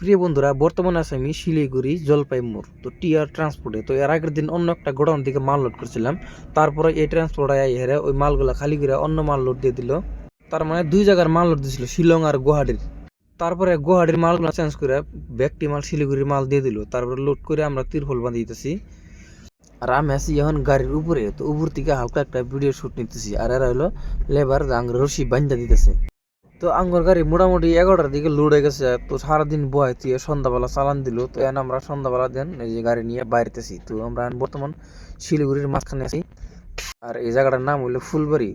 প্রিয় বন্ধুরা, বর্তমানে আছে আমি শিলিগুড়ি জলপাইমুর তো টিআর ট্রান্সপোর্টে তো এর আগের দিন অন্য একটা গোডাউন থেকে মাল লোড করছিলাম। তারপরে এই ট্রান্সপোর্ট আয় হেরে ওই মালগুলা খালি করে অন্য মাল লোড দিয়ে দিল। তার মানে দুই জায়গার মাল লোড দিছিল, শিলং আর গুয়াহাটির। তারপরে গুয়াহাটির মালগুলো চেঞ্জ করে ব্যক্তি মাল শিলিগুড়ির মাল দিয়ে দিল। তারপরে লোড করে আমরা তিরফল বাঁধিয়ে দিতেছি আর আমি আছি এখন গাড়ির উপরে, তো উপর থেকে হালকা একটা ভিডিও শুট নিতেছি। আর এরা হলো লেবার আঙ্গ রশি বান্ধা দিতেছে। তো আঙ্গর গাড়ি মোটামুটি এগারোটার দিকে লোড হয়ে গেছে, তো সারাদিন বয় তুই সন্ধ্যাবেলা চালান দিল, তো এখন আমরা সন্ধ্যাবেলা দেন এই যে গাড়ি নিয়ে বাইরেতেছি, তো আমরা বর্তমান শিলিগুড়ির মাঝখানে আছি। আর এই জায়গাটার নাম হলো ফুলবাড়ি,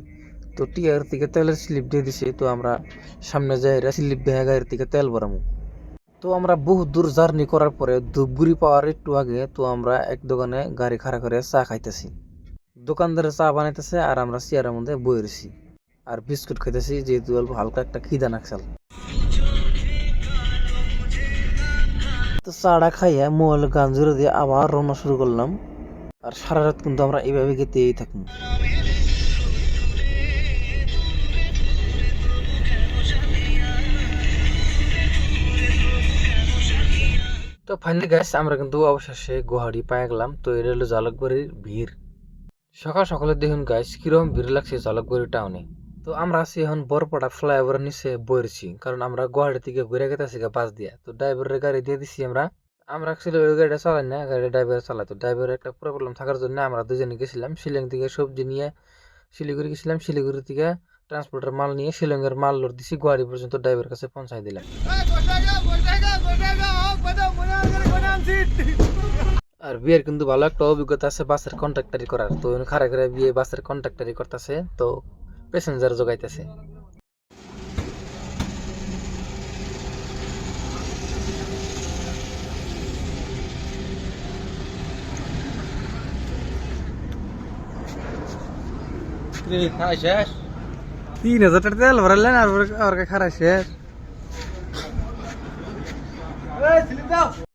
তো টিয়ার থেকে তেলের স্লিপ দিয়ে দিছে, তো আমরা সামনে যাই স্লিপ দিয়ে গাড়ির থেকে তেল ভরামু। তো আমরা বহু দূর জার্নি করার পরে ধূপগুড়ি পাওয়ার একটু আগে, তো আমরা এক দোকানে গাড়ি খাড়া করে চা খাইতেছি। দোকানদারে চা বানাইতেছে আর আমরা চেয়ারের মধ্যে বই রয়েছি আর বিস্কুট খাইতেছি, যেহেতু অল্প হালকা একটা খিদা নাকসাল তো চাটা খাইয়া মোবাইল গান জুড়ে দিয়ে আবার রওনা শুরু করলাম। আর সারা রাত কিন্তু আমরা এইভাবে গেতেই থাকব। তো ফাইনালি গাইস আমরা কিন্তু অবশেষে গুয়াহাটি পায়ে গেলাম। তো এটা হলো জালকবাড়ির ভিড়। সকাল সকালে দেখুন গাইস কীরকম ভিড় লাগছে জালকবাড়ি টাউনে তো আমরা আছি এখন বরপাড়া ফ্লাইওভারের নিচে বইরছি কারণ আমরা গুয়াহাটি থেকে ঘুরে গেতেছি বাস দিয়া। তো ড্রাইভারের গাড়ি দিয়ে দিছি আমরা। আমরা অ্যাকচুয়ালি ওই গাড়িটা চালাই না গাড়ি ড্রাইভার চালাই তো ড্রাইভারের একটা প্রবলেম থাকার জন্য আমরা দুজনে গেছিলাম শিলং থেকে সবজি নিয়ে শিলিগুড়ি গেছিলাম, শিলিগুড়ি থেকে ট্রান্সপোর্টের মাল নিয়ে শিলংয়ের মাল লোড দিছি, গুয়াহাটি পর্যন্ত ড্রাইভারের কাছে পৌঁছাই দিলাম। আর বিয়ের কিন্তু ভালো একটা অভিজ্ঞতা আছে বাসের কন্ট্রাক্টারি করার। তো খারা খারা বিয়ে বাসের কন্ট্রাক্টারি করতেছে। তো প্যাসেঞ্জার জোগাইতেছে। তিন হাজার টাকা তেল ভরালেন আর খারাপ শেষ।